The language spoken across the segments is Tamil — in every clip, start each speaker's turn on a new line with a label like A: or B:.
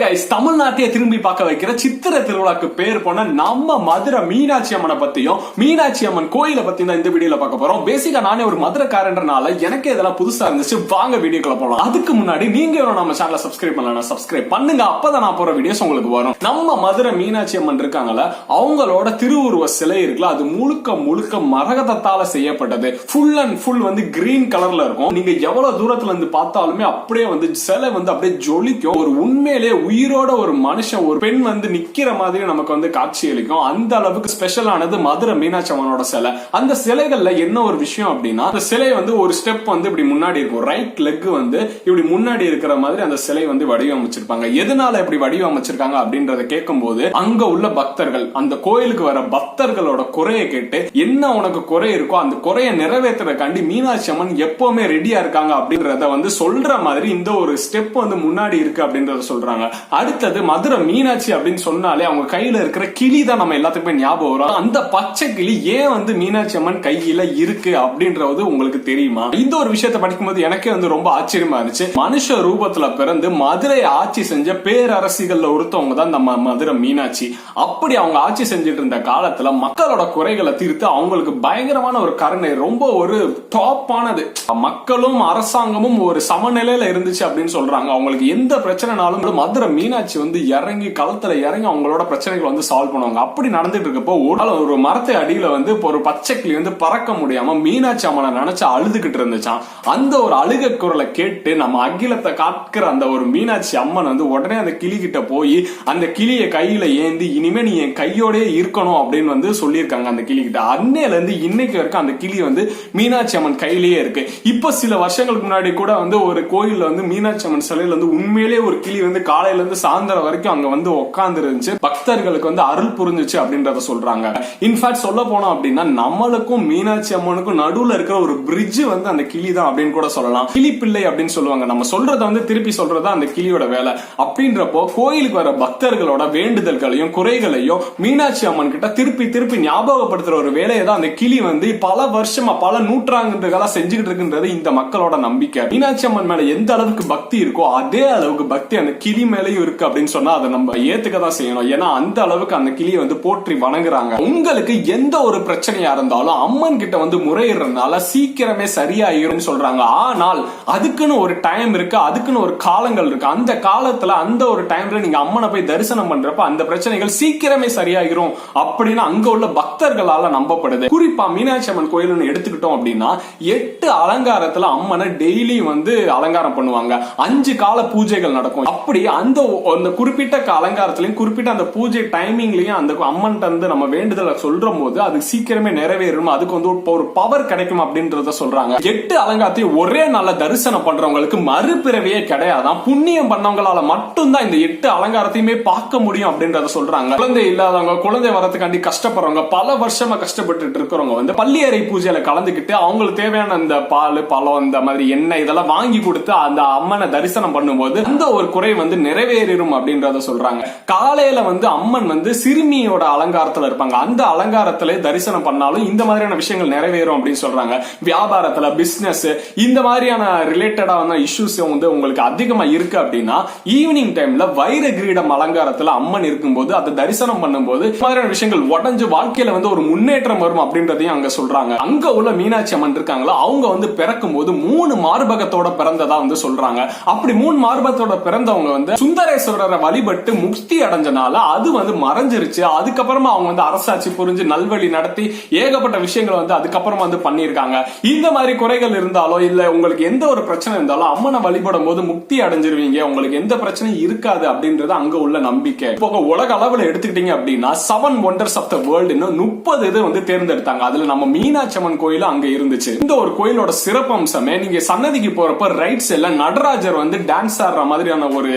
A: கைஸ் தமிழ்நாட்டையே திரும்பி பார்க்க வைக்கிற சித்திர திருவிழாக்கு பேர் போன நம்ம மதுரை மீனாட்சி அம்மனை பத்தியும் மீனாட்சி அம்மன் கோயிலை பத்தி தான் இந்த வீடியோல பார்க்க போறோம். பேசிக்கா நானே ஒரு மதுரைக்காரன்றனால எனக்கு இதெல்லாம் புதுசா இருந்துச்சு. வாங்க வீடியோக்குள்ள போலாம். அதுக்கு முன்னாடி நீங்க நம்ம சேனலை சப்ஸ்கிரைப் பண்ணலாம் சப்ஸ்கிரைப் பண்ணுங்க. அப்பதான் நான் போற வீடியோஸ் உங்களுக்கு வரும். நம்ம மதுரை மீனாட்சி அம்மன் இருக்காங்கல்ல அவங்களோட திருவுருவ சிலை இருக்குல்ல அது முழுக்க முழுக்க மரகதத்தால செய்யப்பட்டது. ஃபுல் அண்ட் ஃபுல் வந்து கிரீன் கலர்ல இருக்கும். நீங்க எவ்வளவு தூரத்துல இருந்து பார்த்தாலுமே அப்படியே வந்து சிலை வந்து அப்படியே ஜொலிக்கும். ஒரு உண்மையிலே உயிரோட ஒரு மனுஷன் ஒரு பெண் வந்து நிக்கிற மாதிரி நமக்கு வந்து காட்சி அளிக்கும். அந்த அளவுக்கு ஸ்பெஷலானது மதுரை மீனாட்சி அம்மனோட சிலை. அந்த சிலைகள்ல என்ன ஒரு விஷயம் அப்படின்னா அந்த சிலை வந்து ஒரு ஸ்டெப் வந்து இப்படி முன்னாடி இருக்கும். ரைட் லெக் வந்து இப்படி முன்னாடி இருக்கிற மாதிரி அந்த சிலை வந்து வடிவமைச்சிருப்பாங்க. எதனால இப்படி வடிவமைச்சிருக்காங்க அப்படின்றத கேட்கும்போது அங்க உள்ள பக்தர்கள் அந்த கோயிலுக்கு வர பக்தர்களோட குறையை கேட்டு என்ன உனக்கு குறை இருக்கோ அந்த குறையை நிறைவேற்றுறதுக்காண்டி மீனாட்சி அம்மன் எப்பவுமே ரெடியா இருக்காங்க அப்படின்றத வந்து சொல்ற மாதிரி இந்த ஒரு ஸ்டெப் வந்து முன்னாடி இருக்கு அப்படின்றத சொல்றாங்க. அடுத்தது மதுரை மீனாட்சி அப்படின்னு சொன்னாலே அவங்க கையில இருக்கிற கிளி தான் நம்ம எல்லாத்துக்குமே ஞாபகம் வரும். அந்த பச்சை கிளி ஏன் வந்து மீனாட்சி அம்மன் கையில இருக்கு அப்படின்றது உங்களுக்கு தெரியுமா? இந்த ஒரு விஷயத்தை படிக்கும்போது எனக்கே வந்து ரொம்ப ஆச்சரியமா இருந்துச்சு. மனுஷ ரூபத்துல பிறந்து மதுரை ஆட்சி செஞ்ச பேரரசிகள்ல ஒருத்தவங்க தான் நம்ம மதுரை மீனாட்சி. அப்படி அவங்க ஆட்சி செஞ்சுட்டு இருந்த காலத்துல மக்களோட குறைகளை தீர்த்து அவங்களுக்கு பயங்கரமான ஒரு கருணை ரொம்ப ஒரு டாப்பானது மக்களும் அரசாங்கமும் ஒரு சமநிலையில இருந்துச்சு அப்படின்னு சொல்றாங்க. அவங்களுக்கு எந்த பிரச்சனைனாலும் மதுரை மீனாட்சி வந்து இறங்கி களத்துல இறங்கி அவங்களோட பிரச்சனைகளை வந்து சால்வ் பண்ணுவாங்க. அப்படி நடந்துட்டு இருக்கப்போ ஒரு ஒரு மரத்தை அடியில வந்து ஒரு பச்சை கிளி வந்து பறக்க முடியாம மீனாட்சி அம்மனை நினைச்சு அழுதுகிட்டு இருந்துச்சான் அந்த ஒரு அழுக குரலை கேட்டு நம்ம அகிலத்தை காக்கிற அந்த ஒரு மீனாட்சி அம்மன் வந்து உடனே அந்த கிளி கிட்ட போய் அந்த கிளிய கையில ஏந்தி இனிமே நீ என் கையோடயே இருக்கணும் அப்படின்னு வந்து சொல்லியிருக்காங்க அந்த கிளி கிட்ட அன்னையில இருந்து இன்னைக்கு வரைக்கும் அந்த கிளி வந்து மீனாட்சி அம்மன் கையிலேயே இருக்கு. இப்ப சில வருஷங்களுக்கு முன்னாடி கூட வந்து ஒரு கோயில்ல வந்து மீனாட்சி அம்மன் சிலையில வந்து உண்மையிலேயே ஒரு கிளி வந்து காலையில காலையில இருந்து சாயந்தரம் வரைக்கும் அங்க வந்து உட்கார்ந்து இருந்துச்சு பக்தர்களுக்கு வந்து அருள் புரிஞ்சிச்சு அப்படின்றத சொல்றாங்க. இன்ஃபேக்ட் சொல்ல போனோம் அப்படின்னா நம்மளுக்கும் மீனாட்சி அம்மனுக்கும் நடுவுல இருக்கிற ஒரு பிரிட்ஜ் வந்து அந்த கிளி தான் அப்படின்னு கூட சொல்லலாம். கிளி பிள்ளை அப்படின்னு சொல்லுவாங்க. நம்ம சொல்றத வந்து திருப்பி சொல்றதா அந்த கிளியோட வேலை. அப்படின்றப்போ கோயிலுக்கு வர பக்தர்களோட வேண்டுதல்களையும் குறைகளையும் மீனாட்சி அம்மன் கிட்ட திருப்பி திருப்பி ஞாபகப்படுத்துற ஒரு வேலையை தான் அந்த கிளி வந்து பல வருஷமா பல நூற்றாண்டுகளா செஞ்சுக்கிட்டு இருக்குன்றது இந்த மக்களோட நம்பிக்கை. மீனாட்சி அம்மன் மேல எந்த அளவுக்கு பக்தி இருக்கோ அதே அளவுக்கு பக்தி அந்த கிளி மேல மேலயும் இருக்கு அப்படின்னு சொன்னா அதை நம்ம ஏத்துக்க தான் செய்யணும். ஏன்னா அந்த அளவுக்கு அந்த கிளியை வந்து போற்றி வணங்குறாங்க. உங்களுக்கு எந்த ஒரு பிரச்சனையா இருந்தாலும் அம்மன் கிட்ட வந்து முறையிடுறதுனால சீக்கிரமே சரியாயிரும் சொல்றாங்க. ஆனால் அதுக்குன்னு ஒரு டைம் இருக்கு அதுக்குன்னு ஒரு காலங்கள் இருக்கு. அந்த காலத்துல அந்த ஒரு டைம்ல நீங்க அம்மனை போய் தரிசனம் பண்றப்ப அந்த பிரச்சனைகள் சீக்கிரமே சரியாகிரும் அப்படின்னு அங்க உள்ள பக்தர்களால நம்பப்படுது. குறிப்பா மீனாட்சி அம்மன் கோயில்னு எடுத்துக்கிட்டோம் அப்படின்னா எட்டு அலங்காரத்துல அம்மனை டெய்லி வந்து அலங்காரம் பண்ணுவாங்க. அஞ்சு கால பூஜைகள் நடக்கும். அப்படி அந்த அந்த குறிப்பிட்ட அலங்காரத்துலையும் அலங்காரத்திலையும் குறிப்பிட்ட அந்த பூஜை டைமிங்லயும் அந்த அம்மன் வந்து நம்ம வேண்டுதலை சொல்ற போது அது சீக்கிரமே நிறைவேறும்? அதுக்கு வந்து ஒரு- பவர் கிடைக்கும் அப்படின்றத சொல்றாங்க. எட்டு அலங்காரத்தையும் ஒரே நாள்ல தரிசனம் பண்றவங்களுக்கு மறுபிறவியே கிடையாதான். புண்ணியம் பண்ணவங்களால மட்டும்தான் இந்த எட்டு அலங்காரத்தையுமே பார்க்க முடியும் அப்படின்றத சொல்றாங்க. குழந்தை இல்லாதவங்க குழந்தை வரதுக்காண்டி கஷ்டப்படுறவங்க பல வருஷமா கஷ்டப்பட்டுட்டு இருக்கிறவங்க வந்து பள்ளியறை பூஜையில கலந்துக்கிட்டு அவங்களுக்கு தேவையான அந்த பால் பழம் இந்த மாதிரி எண்ணெய் இதெல்லாம் வாங்கி கொடுத்து அந்த அம்மனை தரிசனம் பண்ணும்போது அந்த ஒரு குறை வந்து நிறைவேறும் அப்படின்றத சொல்றாங்க. காலையில வந்து அம்மன் வந்து சிறுமியோட அலங்காரத்துல இருப்பாங்க. அந்த அலங்காரத்துல தரிசனம் பண்ணாலும் இந்த மாதிரியான விஷயங்கள் நிறைவேறும் அப்படின்னு சொல்றாங்க. வியாபாரத்துல பிசினஸ் இந்த மாதிரியான ரிலேட்டடான இஷ்யூஸ் வந்து உங்களுக்கு அதிகமா இருக்கு அப்படின்னா ஈவினிங் டைம்ல வைர கிரீடம் அலங்காரத்துல அம்மன் இருக்கும்போது அதை தரிசனம் பண்ணும்போது மாதிரியான விஷயங்கள் உடஞ்சு வாழ்க்கையில வந்து ஒரு முன்னேற்றம் வரும் அப்படின்றதையும் அங்க சொல்றாங்க. அங்க உள்ள மீனாட்சி அம்மன் இருக்காங்களா? அவங்க வந்து பிறக்கும் போது மூணு மார்பகத்தோட பிறந்ததா வந்து சொல்றாங்க. அப்படி மூணு மார்பகத்தோட பிறந்தவங்க வந்து சுந்தரேஸ்வரரை வழிபட்டு முக்தி அடைஞ்சனால அது வந்து மறைஞ்சிருச்சு. அதுக்கப்புறமா அவங்க வந்து அரசாட்சி புரிஞ்சு நல்வழி நடத்தி ஏகப்பட்ட விஷயங்களை வந்து அதுக்கப்புறமா வந்து பண்ணியிருக்காங்க. இந்த மாதிரி குறைகள் இருந்தாலோ இல்ல உங்களுக்கு எந்த ஒரு பிரச்சனை இருந்தாலும் அம்மனை வழிபடும் போது முக்தி அடைஞ்சிருவீங்க. உங்களுக்கு எந்த பிரச்சனையும் இருக்காது அப்படின்றது அங்க உள்ள நம்பிக்கை. இப்போ உலக அளவுல எடுத்துக்கிட்டீங்க அப்படின்னா seven wonders of the world முப்பது இது வந்து தேர்ந்தெடுத்தாங்க. அதுல நம்ம மீனாட்சி அம்மன் கோயில் அங்க இருந்துச்சு. இந்த ஒரு கோயிலோட சிறப்பம்சமே நீங்க சன்னதிக்கு போறப்ப ரைட் சைட்ல நடராஜர் வந்து டான்ஸ் ஆடுற மாதிரியான ஒரு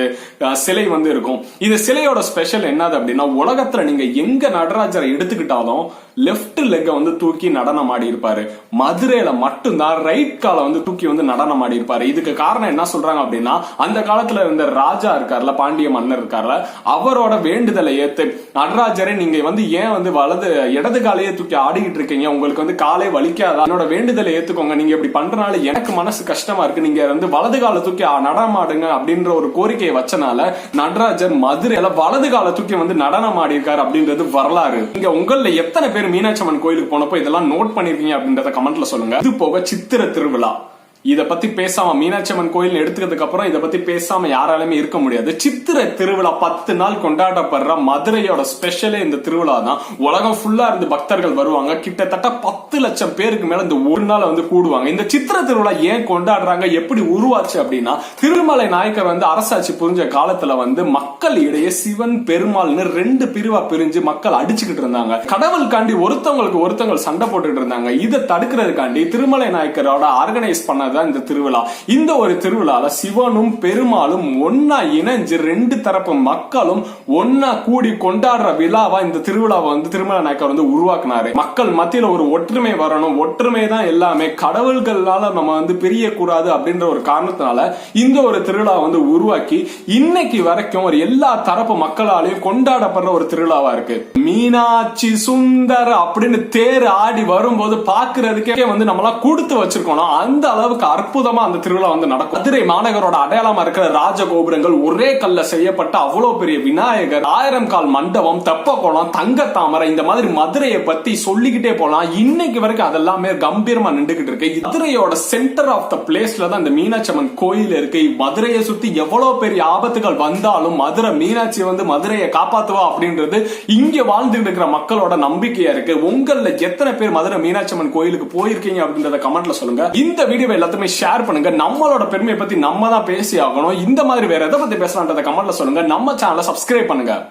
A: சிலை வந்து இருக்கும். இந்த சிலையோட ஸ்பெஷல் என்னது அப்படின்னா உலகத்துல நீங்க எங்க நடராஜரை எடுத்துக்கிட்டாலும் லெஃப்ட் லெக்கை வந்து தூக்கி நடனம் ஆடி இருப்பாரு மதுரையில மட்டும்தான் ரைட் காலை வந்து தூக்கி வந்து நடனம் ஆடி இருப்பாரு இதுக்கு காரணம் என்ன சொல்றாங்க அப்படின்னா அந்த காலத்துல இருந்த ராஜா இருக்கார்ல பாண்டிய மன்னர் இருக்கார்ல அவரோட வேண்டுதலை ஏத்து நடராஜரை நீங்க வந்து ஏன் வந்து வலது இடது காலையே தூக்கி ஆடிக்கிட்டு இருக்கீங்க? உங்களுக்கு வந்து காலை வலிக்காதா? என்னோட வேண்டுதலை ஏத்துக்கோங்க. நீங்க இப்படி பண்றனால எனக்கு மனசு கஷ்டமா இருக்கு. நீங்க வந்து வலது காலை தூக்கி ஆ- நடனம் ஆடுங்க அப்படின்ற ஒரு கோரிக்கையை வச்சனால நடராஜர் மதுரையில வலது கால தூக்கி வந்து நடனம் ஆடி இருக்காரு அப்படின்றது வரலாறு. இங்க உங்கள எத்தனை பேர் மீனாட்சி அம்மன் கோயிலுக்கு போனப்போ இதெல்லாம் நோட் பண்ணிருக்கீங்க அப்படின்றத கமெண்ட்ல சொல்லுங்க. இது போக சித்திர திருவிழா. இத பத்தி பேசாம மீனாட்சி அம்மன் கோயில் எடுத்துக்கிறதுக்கு அப்புறம் இத பத்தி பேசாம யாராலுமே இருக்க முடியாது. சித்திரை திருவிழா பத்து நாள் கொண்டாடப்படுற மதுரையோட ஸ்பெஷலே இந்த திருவிழா தான் உலகம் ஃபுல்லா இருந்து பக்தர்கள் வருவாங்க. கிட்டத்தட்ட பத்து லட்சம் பேருக்கு மேல இந்த ஒரு நாள் வந்து கூடுவாங்க. இந்த சித்திரை திருவிழா ஏன் கொண்டாடுறாங்க? எப்படி உருவாச்சு அப்படின்னா திருமலை நாயக்கர் வந்து அரசாட்சி புரிஞ்ச காலத்துல வந்து மக்கள் இடையே சிவன் பெருமாள்னு ரெண்டு பிரிவா பிரிஞ்சு மக்கள் அடிச்சுக்கிட்டு இருந்தாங்க. கடவுளுக்காண்டி ஒருத்தவங்களுக்கு ஒருத்தவங்க சண்டை போட்டுட்டு இருந்தாங்க. இதை தடுக்கிறதுக்காண்டி திருமலை நாயக்கரோட ஆர்கனைஸ் பண்ண தான் இந்த திருவிழா. இந்த ஒரு திருவிழால சிவனும் பெருமாளும் ஒன்னா இணைஞ்சு ரெண்டு தரப்பு மக்களும் ஒன்னா கூடி கொண்டாடுற விழாவா இந்த திருவிழாவை வந்து திருமலை நாயக்கர் வந்து உருவாக்குனாரு. மக்கள் மத்தியில ஒரு ஒற்றுமை வரணும். ஒற்றுமை தான் எல்லாமே. கடவுள்களால நம்ம வந்து பிரியக்கூடாது அப்படின்ற ஒரு காரணத்தினால இந்த ஒரு திருவிழா வந்து உருவாக்கி இன்னைக்கு வரைக்கும் ஒரு எல்லா தரப்பு மக்களாலையும் கொண்டாடப்படுற ஒரு திருவிழாவா இருக்கு. மீனாட்சி சுந்தர் அப்படின்னு தேர் ஆடி வரும்போது பாக்குறதுக்கே வந்து நம்மளாம் கொடுத்து வச்சிருக்கோம். அந்த அளவுக்கு அற்புதமா அந்த திருவிழா வந்து நடக்கும். மதுரை மாநகரோட அடையாளமா இருக்கிற ராஜகோபுரங்கள் ஒரே கல்ல செய்யப்பட்ட அவ்வளவு பெரிய விநாயகர். ஆயிரம் கால் மண்டபம் தெப்பக்குளம் தங்க தாமரை இந்த மாதிரி மதுரையை பத்தி சொல்லிக்கிட்டே போலாம். இன்னைக்கு வரைக்கும் அதெல்லாமே கம்பீரமா நின்றுகிட்டு இருக்கு. மதுரையோட சென்டர் ஆஃப் த பிளேஸ்ல தான் இந்த மீனாட்சி அம்மன் கோயில் இருக்கு. மதுரையை சுத்தி எவ்வளவு பெரிய ஆபத்துகள் வந்தாலும் மதுரை மீனாட்சி வந்து மதுரையை காப்பாத்துவா அப்படின்றது இங்க வாழ்ந்துட்டு இருக்கிற மக்களோட நம்பிக்கையா இருக்கு. உங்கள எத்தனை பேர் மதுரை மீனாட்சி அம்மன் கோயிலுக்கு போயிருக்கீங்க அப்படின்றத கமெண்ட்ல சொல்லுங்க. இந்த வீடியோ எல்லாத்துமே ஷேர் பண்ணுங்க. நம்மளோட பெருமையை பத்தி நம்ம தான் பேசி ஆகணும் இந்த மாதிரி வேற எதை பத்தி பேசலான்றத கமெண்ட்ல சொல்லுங்க. நம்ம சேனலை சப்ஸ்கிரைப் பண்ணுங்க.